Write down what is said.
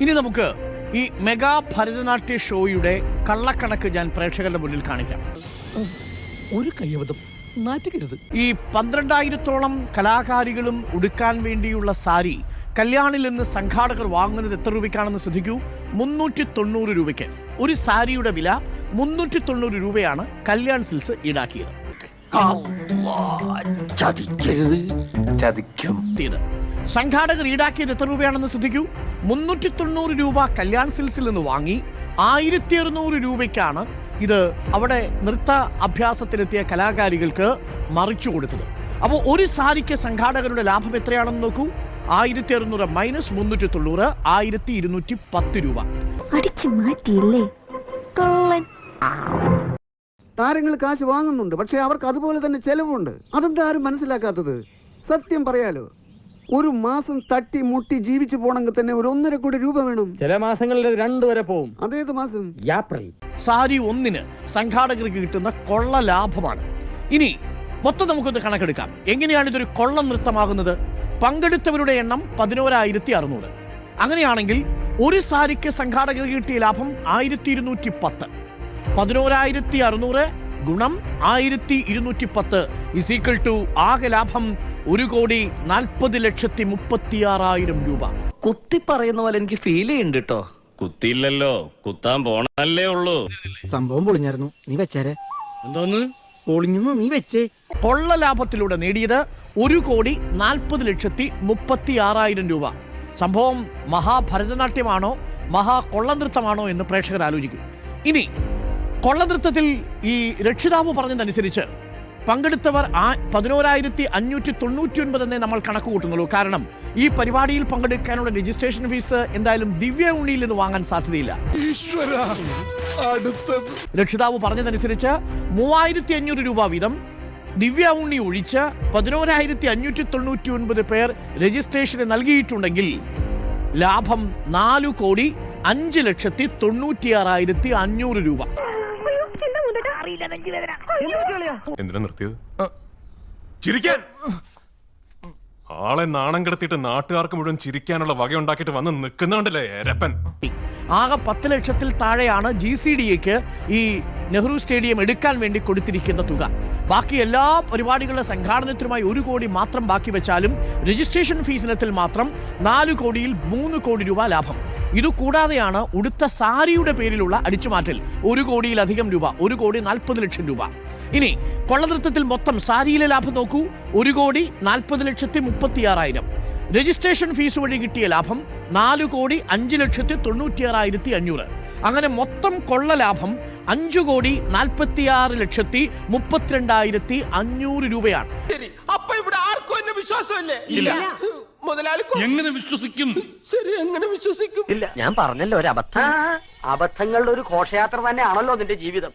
ഇനി നമുക്ക് ഈ മെഗാ ഭരതനാട്യ ഷോയുടെ കള്ളക്കണക്ക് ഞാൻ പ്രേക്ഷകരുടെ മുന്നിൽ കാണിക്കാം. ഒരു കയ്യബദ്ധം. നാറ്റുകരുത് ഈ പന്ത്രണ്ടായിരത്തോളം കലാകാരികളും ഉടുക്കാൻ വേണ്ടിയുള്ള സാരി കല്യാണിൽ നിന്ന് സംഘാടകർ വാങ്ങുന്നത് എത്ര രൂപയ്ക്കാണെന്ന് ശ്രദ്ധിക്കൂ? മുന്നൂറ്റി തൊണ്ണൂറ് രൂപയ്ക്ക്. ഒരു സാരിയുടെ വില മുന്നൂറ്റി തൊണ്ണൂറ് രൂപയാണ് കല്യാൺ സിൽസ് ഈടാക്കിയത്. ചതിക്കരുത്. ചതിക്കും. സംഘാടകർ ഈടാക്കിയത് എത്ര രൂപയാണെന്ന് ശ്രദ്ധിക്കൂ. മുന്നൂറ്റി തൊണ്ണൂറ് രൂപ കല്യാൺ സിൽസിൽ നിന്ന് വാങ്ങി ആയിരത്തി അറുന്നൂറ് രൂപയ്ക്കാണ് ഇത് അവിടെ നൃത്ത അഭ്യാസത്തിലെത്തിയ കലാകാരികൾക്ക് മറിച്ചു കൊടുത്തത്. അപ്പോൾ ഒരു സാരിക്ക് സംഘാടകരുടെ ലാഭം എത്രയാണെന്ന് നോക്കൂ. ആയിരത്തി അറുന്നൂറ് മൈനസ് മുന്നൂറ്റി തൊണ്ണൂറ് ആയിരത്തി ഇരുന്നൂറ്റി പത്ത് രൂപ. അടിച്ചു മാറ്റിയില്ലേ? താരങ്ങൾ കാശ് വാങ്ങുന്നുണ്ട് പക്ഷെ അവർക്ക് അതുപോലെ തന്നെ ചെലവുണ്ട്. അതെന്താ ആരും മനസ്സിലാക്കാത്തത്? സത്യം പറയാലോ. ഒരു മാസം തട്ടി മുട്ടി ജീവിച്ചു പോണെങ്കിൽ തന്നെ ഒരു ഒന്നര കോടി രൂപ വേണം. ചില മാസങ്ങളിൽ രണ്ടു വരെ പോവും. അതേത് മാസം? ഏപ്രിൽ. സാരി ഒന്നിന് സംഘാടകർക്ക് കിട്ടുന്ന കൊള്ള ലാഭമാണ്. ഇനി മൊത്തം നമുക്കൊന്ന് കണക്കെടുക്കാം. എങ്ങനെയാണ് ഇതൊരു കൊള്ള നൃത്തമാകുന്നത്? പങ്കെടുത്തവരുടെ എണ്ണം പതിനോരായിരത്തി അറുന്നൂറ് അങ്ങനെയാണെങ്കിൽ ഒരു സാരിക്ക് സംഘാടകർക്ക് കിട്ടിയ ലാഭം ആയിരത്തി ഇരുന്നൂറ്റി പത്ത് പതിനോരായിരത്തി അറുന്നൂറ് ഗുണം ആയിരത്തി ഇരുന്നൂറ്റി പത്ത് ഇസീക്കൾ ടു ആകെ ലാഭം ഒരു കോടി നാൽപ്പത് ലക്ഷത്തി മുപ്പത്തിയാറായിരം രൂപ. കുത്തി പറയുന്ന പോലെ എനിക്ക് ഫീൽ ചെയ്യുന്നുണ്ട് കേട്ടോ കുത്തിയില്ലല്ലോ. കുത്താൻ പോണല്ലേ ഉള്ളൂ. സംഭവം പൊളിഞ്ഞായിരുന്നു. നീ വെച്ചേരെ. എന്തോന്ന്? പൊളിഞ്ഞു നീ വെച്ചേ. കൊള്ള ലാഭത്തിലൂടെ നേടിയത് ഒരു കോടി നാൽപ്പത് ലക്ഷത്തി മുപ്പത്തി ആറായിരം രൂപ. സംഭവം മഹാഭരതനാട്യമാണോ മഹാ കൊള്ളനൃത്തമാണോ എന്ന് പ്രേക്ഷകർ ആലോചിക്കും. ഇനി കൊള്ളനൃത്തത്തിൽ ഈ രക്ഷിതാവ് പറഞ്ഞതനുസരിച്ച് പങ്കെടുത്തവർ ആ പതിനോരായിരത്തി അഞ്ഞൂറ്റി തൊണ്ണൂറ്റി ഒൻപത് എന്നേ നമ്മൾ കണക്ക് കൂട്ടുന്നുള്ളൂ. കാരണം ഈ പരിപാടിയിൽ പങ്കെടുക്കാനുള്ള രജിസ്ട്രേഷൻ ഫീസ് എന്തായാലും ദിവ്യ ഉണ്ണിയിൽ നിന്ന് വാങ്ങാൻ സാധ്യതയില്ല. രക്ഷിതാവ് പറഞ്ഞതനുസരിച്ച് മൂവായിരത്തി അഞ്ഞൂറ് രൂപ വീതം ദിവ്യ ഉണ്ണി ഒഴിച്ച് പതിനോരായിരത്തി അഞ്ഞൂറ്റി തൊണ്ണൂറ്റി ഒൻപത് പേർ രജിസ്ട്രേഷന് നൽകിയിട്ടുണ്ടെങ്കിൽ ലാഭം നാലു കോടി അഞ്ച് ലക്ഷത്തി തൊണ്ണൂറ്റിയാറായിരത്തി അഞ്ഞൂറ് രൂപ. എന്തിനാ നിർത്തിയത്? ചിരിക്കാൻ! ആളെ നാണം കിടത്തിയിട്ട് നാട്ടുകാർക്ക് മുഴുവൻ ചിരിക്കാനുള്ള വക ഉണ്ടാക്കിട്ട് വന്ന് നിൽക്കുന്നുണ്ടല്ലേ രപ്പൻ? ആകെ പത്ത് ലക്ഷത്തിൽ താഴെയാണ് ജി സി ഡി എക്ക് ഈ നെഹ്റു സ്റ്റേഡിയം എടുക്കാൻ വേണ്ടി കൊടുത്തിരിക്കുന്ന തുക. ബാക്കി എല്ലാ പരിപാടികളുടെ സംഘാടനത്തിനുമായി ഒരു കോടി മാത്രം ബാക്കി വെച്ചാലും രജിസ്ട്രേഷൻ ഫീസിനത്തിൽ മാത്രം നാല് കോടിയിൽ മൂന്ന് കോടി രൂപ ലാഭം. ഇത് കൂടാതെയാണ് ഉടുത്ത സാരിയുടെ പേരിലുള്ള അടിച്ചുമാറ്റൽ ഒരു കോടിയിലധികം രൂപ ഒരു കോടി നാൽപ്പത് ലക്ഷം രൂപ. ഇനി കൊള്ളനൃത്തത്തിൽ മൊത്തം സാരിയിലെ ലാഭം നോക്കൂ. ഒരു കോടി നാൽപ്പത് ലക്ഷത്തി മുപ്പത്തിയാറായിരം. രജിസ്ട്രേഷൻ ഫീസ് വഴി കിട്ടിയ ലാഭം നാല് കോടി അഞ്ച് ലക്ഷത്തി തൊണ്ണൂറ്റിയാറായിരത്തി അഞ്ഞൂറ്. അങ്ങനെ മൊത്തം കൊള്ള ലാഭം അഞ്ചു കോടി നാൽപ്പത്തിയാറ് ലക്ഷത്തി മുപ്പത്തിരണ്ടായിരത്തി അഞ്ഞൂറ് രൂപയാണ്. അപ്പൊ ഇവിടെ ആർക്കും എന്നെ വിശ്വാസമില്ലേ? ഇല്ല. മുതലാളി എങ്ങനെ വിശ്വസിക്കും? ശരി എങ്ങനെ വിശ്വസിക്കും? ഇല്ല ഞാൻ പറഞ്ഞല്ലോ ഒരു അബദ്ധം അബദ്ധങ്ങളുടെ ഒരു ഘോഷയാത്ര തന്നെയാണല്ലോ നിന്റെ ജീവിതം.